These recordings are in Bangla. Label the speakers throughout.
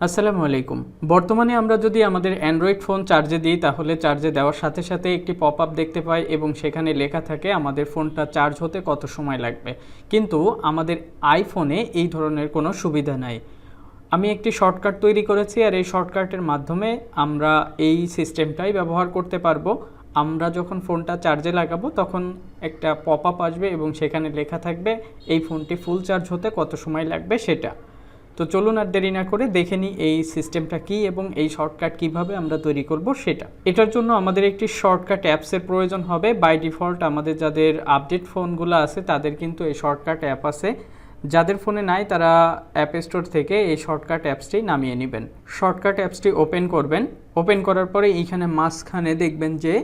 Speaker 1: আসসালামু আলাইকুম। বর্তমানে আমরা যদি আমাদের অ্যান্ড্রয়েড ফোন চার্জে দিই, তাহলে চার্জে দেওয়ার সাথে সাথে একটি পপ আপ দেখতে পাই এবং সেখানে লেখা থাকে আমাদের ফোনটা চার্জ হতে কত সময় লাগবে। কিন্তু আমাদের আইফোনে এই ধরনের কোনো সুবিধা নাই। আমি একটি শর্টকাট তৈরি করেছি আর এই শর্টকাটের মাধ্যমে আমরা এই সিস্টেমটাই ব্যবহার করতে পারব। আমরা যখন ফোনটা চার্জে লাগাবো, তখন একটা পপ আপ আসবে এবং সেখানে লেখা থাকবে, এই ফোনটি ফুল চার্জ হতে কত সময় লাগবে? সেটা। তো চলুন আর দেরি না করে দেখে নিই এই সিস্টেমটা কি এবং এই শর্টকাট কীভাবে আমরা তৈরি করব সেটা। এটার জন্য আমাদের একটি শর্টকাট অ্যাপসের প্রয়োজন হবে। বাই ডিফল্ট আমাদের যাদের আপডেট ফোনগুলো আছে, তাদের কিন্তু এই শর্টকাট অ্যাপ আছে। যাদের ফোনে নাই, তারা অ্যাপ স্টোর থেকে এই শর্টকাট অ্যাপসটি নামিয়ে নেবেন। শর্টকাট অ্যাপসটি ওপেন করবেন। ওপেন করার পরে এইখানে মাঝখানে দেখবেন যে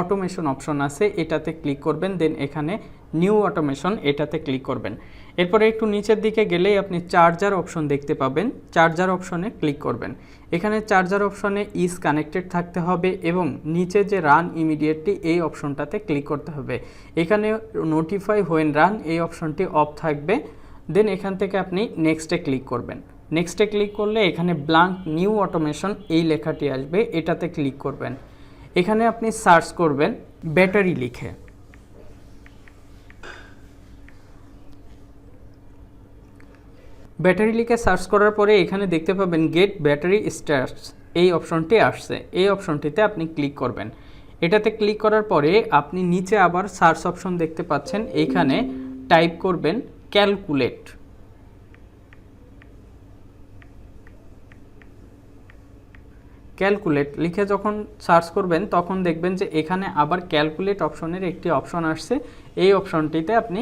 Speaker 1: অটোমেশন অপশন আছে। এটাতে ক্লিক করবেন দেন এখানে নিউ অটোমেশন এটাতে ক্লিক করবেন। এরপরে একটু নিচের দিকে গেলেই আপনি চার্জার অপশন দেখতে পাবেন। চার্জার অপশনে ক্লিক করবেন। এখানে চার্জার অপশনে ইজ কানেক্টেড থাকতে হবে এবং নিচে যে রান ইমিডিয়েটলি এই অপশনটাতে ক্লিক করতে হবে। এখানে নোটিফাই হোয়েন রান এই অপশনটি অফ থাকবে। দেন এখান থেকে আপনি নেক্সটে ক্লিক করবেন। নেক্সটে ক্লিক করলে এখানে ব্লাঙ্ক নিউ অটোমেশন এই লেখাটি আসবে। এটাতে ক্লিক করবেন। এখানে আপনি সার্চ করবেন ব্যাটারি লিখে। ব্যাটারি লিখে সার্চ করার পরে এখানে দেখতে পাবেন গেট ব্যাটারি স্টার্টস। এই অপশনটি আসছে। এই অপশনটিতে আপনি ক্লিক করবেন। এটাতে ক্লিক করার পরে আপনি নিচে আবার সার্চ অপশন দেখতে পাচ্ছেন। এইখানে টাইপ করবেন ক্যালকুলেট। ক্যালকুলেট লিখে যখন সার্চ করবেন, তখন দেখবেন যে এখানে আবার ক্যালকুলেট অপশনের একটি অপশন আসছে। এই অপশনটিতে আপনি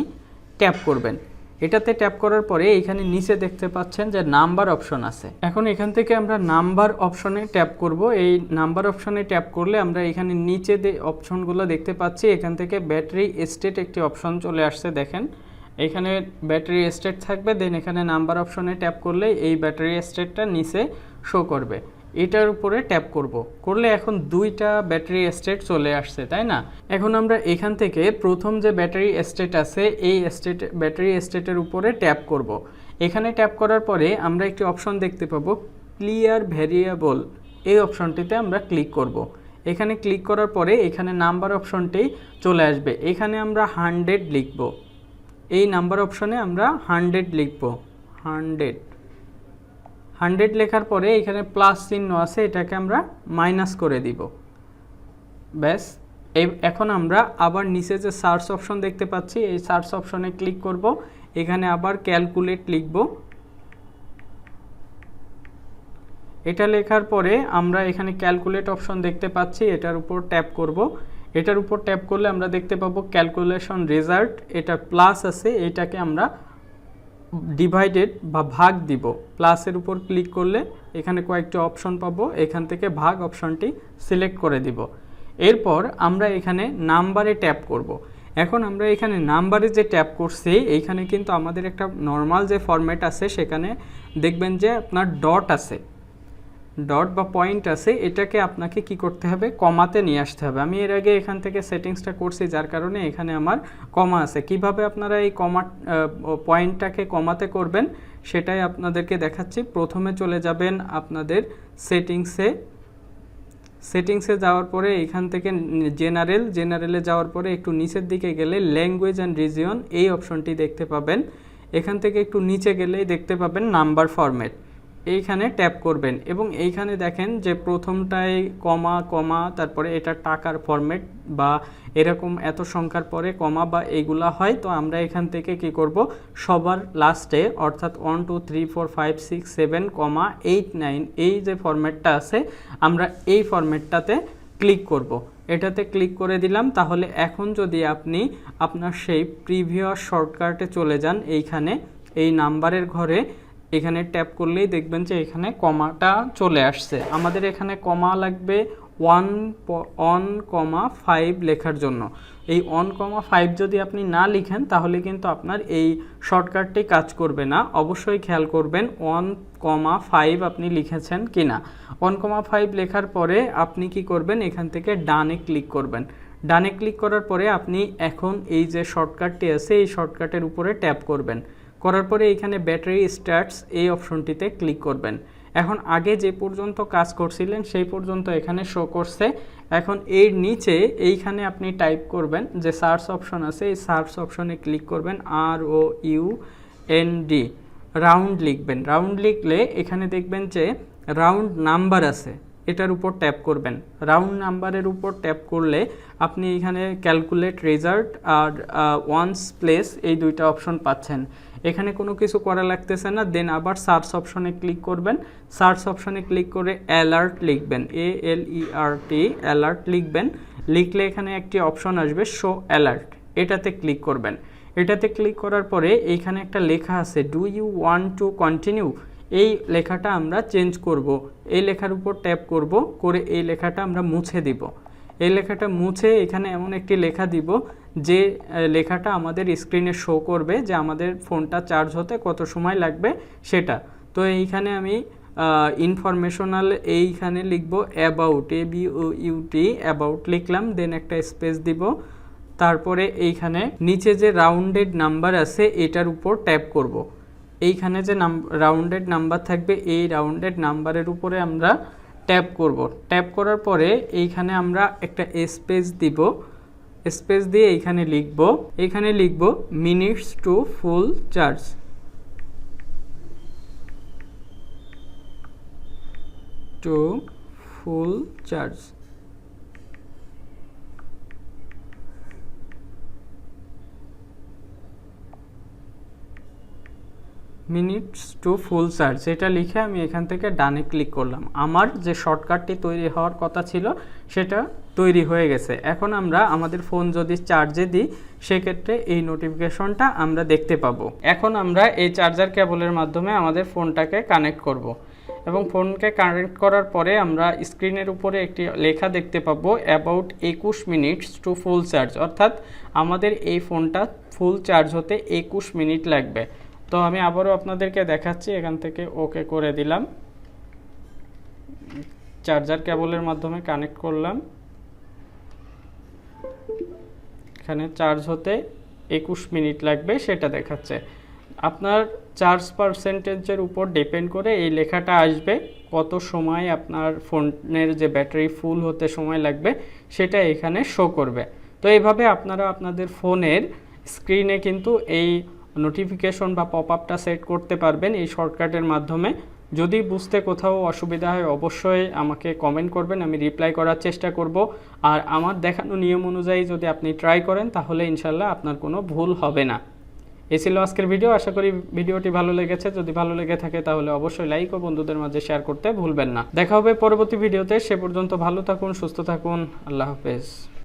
Speaker 1: ট্যাপ করবেন। এটাতে ট্যাপ করার পরে এখানে নিচে দেখতে পাচ্ছেন যে নাম্বার অপশন আছে। এখন এখান থেকে আমরা নাম্বার অপশনে ট্যাপ করব। এই নাম্বার অপশনে ট্যাপ করলে আমরা এখানে নিচে অপশনগুলো দেখতে পাচ্ছি, এখান থেকে ব্যাটারি স্টেট একটি অপশন চলে আসছে, দেখেন। এখানে ব্যাটারি স্টেট থাকবে দেন এখানে নাম্বার অপশনে ট্যাপ করলে এই ব্যাটারি স্টেটটা নিচে শো করবে। এটার উপরে ট্যাপ করব। করলে এখন দুইটা ব্যাটারি স্টেট চলে আসছে, তাই না? এখন আমরা এখান থেকে প্রথম যে ব্যাটারি স্টেট আছে, এই স্টেট ব্যাটারি স্টেটের উপরে ট্যাপ করব। এখানে ট্যাপ করার পরে আমরা একটি অপশন দেখতে পাবো ক্লিয়ার ভ্যারিয়েবল এই অপশনটিতে আমরা ক্লিক করব। এখানে ক্লিক করার পরে এখানে নাম্বার অপশনটি চলে আসবে। এখানে আমরা হান্ড্রেড লিখব। এই নাম্বার অপশনে আমরা হান্ড্রেড লিখব। হান্ড্রেড হান্ড্রেড লেখার পরে এখানে প্লাস চিহ্ন আছে, এটাকে আমরা মাইনাস করে দিব। ব্যাস এখন আমরা আবার নিচে যে সার্চ অপশন দেখতে পাচ্ছি, এই সার্চ অপশনে ক্লিক করব। এখানে আবার ক্যালকুলেট লিখব। এটা লেখার পরে আমরা এখানে ক্যালকুলেট অপশন দেখতে পাচ্ছি, এটার উপর ট্যাপ করব। এটার উপর ট্যাপ করলে আমরা দেখতে পাবো ক্যালকুলেশন রেজাল্ট, এটা প্লাস আছে, এটাকে আমরা ডিভাইডেড বা ভাগ দিব। প্লাসের উপর ক্লিক করলে এখানে কয়েকটি অপশন পাবো। এখান থেকে ভাগ অপশনটি সিলেক্ট করে দিব। এরপর আমরা এখানে নাম্বারে ট্যাপ করব। এখন আমরা এখানে নাম্বারে যে ট্যাপ করছি, এইখানে কিন্তু আমাদের একটা নর্মাল যে ফরম্যাট আছে, সেখানে দেখবেন যে আপনার ডট আছে। ডট বা পয়েন্ট আছে, এটাকে আপনাকে কি করতে হবে? কমাতে নিয়ে আসতে হবে। আমি এর আগে এখান থেকে সেটিংসটা করছি, যার কারণে এখানে আমার কমা আছে। কীভাবে আপনারা এই কমা পয়েন্টটাকে কমাতে করবেন, সেটাই আপনাদেরকে দেখাচ্ছি। প্রথমে চলে যাবেন আপনাদের সেটিংসে সেটিংসে যাওয়ার পরে এখান থেকে জেনারেল জেনারেলে যাওয়ার পরে একটু নিচের দিকে গেলে ল্যাঙ্গুয়েজ অ্যান্ড রিজিয়ন এই অপশনটি দেখতে পাবেন। এখান থেকে একটু নিচে গেলেই দেখতে পাবেন নাম্বার ফরম্যাট এইখানে ট্যাপ করবেন এবং এইখানে দেখেন যে প্রথমটায় কমা কমা, তারপরে এটা টাকার ফরম্যাট বা এরকম এত সংখ্যার পরে কমা বা এইগুলা হয়, তো আমরা এখান থেকে কি করব? সবার লাস্টে অর্থাৎ one two three four five six seven comma eight nine এই যে ফরম্যাটটা আছে, আমরা এই ফরম্যাটটাতে ক্লিক করব। এটাতে ক্লিক করে দিলাম, তাহলে এখন যদি আপনি আপনার সেই প্রিভিয়াস শর্টকাটে চলে যান, এইখানে, এই নাম্বারের ঘরে এখানে ট্যাপ করলেই দেখবেন যে এখানে কমাটা চলে আসছে। আমাদের এখানে কমা লাগবে ওয়ান অন কমা ফাইভ লেখার জন্য। এই অন কমা ফাইভ যদি আপনি না লিখেন, তাহলে কিন্তু আপনার এই শর্টকাটটি কাজ করবে না। অবশ্যই খেয়াল করবেন ওয়ান কমা ফাইভ আপনি লিখেছেন কি না ওয়ান কমা ফাইভ লেখার পরে আপনি কি করবেন? এখান থেকে ডানে ক্লিক করবেন। ডানে ক্লিক করার পরে আপনি এখন এই যে শর্টকাটটি আছে, এই শর্টকাটের উপরে ট্যাপ করবেন। করার পরে এখানে ব্যাটারি স্টার্টস এই অপশনটিতে ক্লিক করবেন। এখন আগে যে পর্যন্ত কাজ করছিলেন, সেই পর্যন্ত এখানে শো করছে। এখন এর নিচে এইখানে আপনি টাইপ করবেন যে সার্চ অপশন আছে, এই সার্চ অপশনে ক্লিক করবেন আর O U N D round লিখবেন। রাউন্ড লিখলে এখানে দেখবেন যে রাউন্ড নাম্বার আছে, এটার উপর ট্যাপ করবেন। রাউন্ড নাম্বারের উপর ট্যাপ করলে আপনি এখানে ক্যালকুলেট রেজাল্ট আর ওয়ান্স প্লেস এই দুইটা অপশন পাচ্ছেন। এখানে কোনো কিছু করা লাগতেছে না দেন আবার সার্চ অপশনে ক্লিক করবেন। সার্চ অপশনে ক্লিক করে অ্যালার্ট লিখবেন। এ এল ই আর টি অ্যালার্ট লিখবেন। লিখলে এখানে একটি অপশন আসবে শো অ্যালার্ট এটাতে ক্লিক করবেন। এটাতে ক্লিক করার পরে এইখানে একটা লেখা আছে do you want to continue এই লেখাটা আমরা চেঞ্জ করব। এই লেখার উপর ট্যাপ করব, করে এই লেখাটা আমরা মুছে দিব। এই লেখাটা মুছে এখানে এমন একটি লেখা দিব যে লেখাটা আমাদের স্ক্রিনে শো করবে যে আমাদের ফোনটা চার্জ হতে কত সময় লাগবে সেটা। তো এইখানে আমি ইনফরমেশনাল এইখানে লিখব about A B U T about লিখলাম দেন একটা স্পেস দিব। তারপরে এইখানে নিচে যে রাউন্ডেড নাম্বার আছে, এটার উপর ট্যাপ করব। এইখানে যে নাম রাউন্ডেড নাম্বার থাকবে, এই রাউন্ডেড নাম্বারের উপরে আমরা ট্যাপ করব। ট্যাপ করার পরে এইখানে আমরা একটা স্পেস দিব। স্পেস দিয়ে এইখানে লিখব এইখানে লিখব minutes to full charge to full charge minutes to full charge এটা লিখে আমি এখান থেকে ডানে ক্লিক করলাম। আমার যে শর্টকাটটি তৈরি হওয়ার কথা ছিল, সেটা তৈরি হয়ে গেছে। এখন আমরা আমাদের ফোন যদি চার্জে দিই, সেক্ষেত্রে এই নোটিফিকেশনটা আমরা দেখতে পাবো। এখন আমরা এই চার্জার কেবলের মাধ্যমে আমাদের ফোনটাকে কানেক্ট করব। এবং ফোনকে কানেক্ট করার পরে আমরা স্ক্রিনের উপরে একটি লেখা দেখতে পাবো অ্যাবাউট একুশ মিনিটস টু ফুল চার্জ অর্থাৎ আমাদের এই ফোনটা ফুল চার্জ হতে একুশ মিনিট লাগবে। তো আমি আবারও আপনাদেরকে দেখাচ্ছি, এখান থেকে ওকে করে দিলাম। চার্জার কেবলের মাধ্যমে কানেক্ট করলাম। চার্জ হতে একুশ মিনিট লাগবে, সেটা দেখাচ্ছে। আপনার চার্জ পার্সেন্টেজের উপর ডিপেন্ড করে এই লেখাটা আসবে, কত সময় আপনার ফোনের যে ব্যাটারি ফুল হতে সময় লাগবে, সেটা এখানে শো করবে। তো এইভাবে আপনারা আপনাদের ফোনের স্ক্রিনে কিন্তু এই নোটিফিকেশন বা পপ আপটা সেট করতে পারবেন এই শর্টকাটের মাধ্যমে। যদি বুঝতে কোথাও অসুবিধা হয়, অবশ্যই আমাকে কমেন্ট করবেন, আমি রিপ্লাই করার চেষ্টা করব। আর আমার দেখানো নিয়ম অনুযায়ী যদি আপনি ট্রাই করেন, তাহলে ইনশাল্লাহ আপনার কোনো ভুল হবে না। এই ছিল আজকের ভিডিও আশা করি ভিডিওটি ভালো লেগেছে। যদি ভালো লেগে থাকে, তাহলে অবশ্যই লাইক ও বন্ধুদের মাঝে শেয়ার করতে ভুলবেন না। দেখা হবে পরবর্তী ভিডিওতে সে পর্যন্ত ভালো থাকুন, সুস্থ থাকুন। আল্লাহ হাফেজ।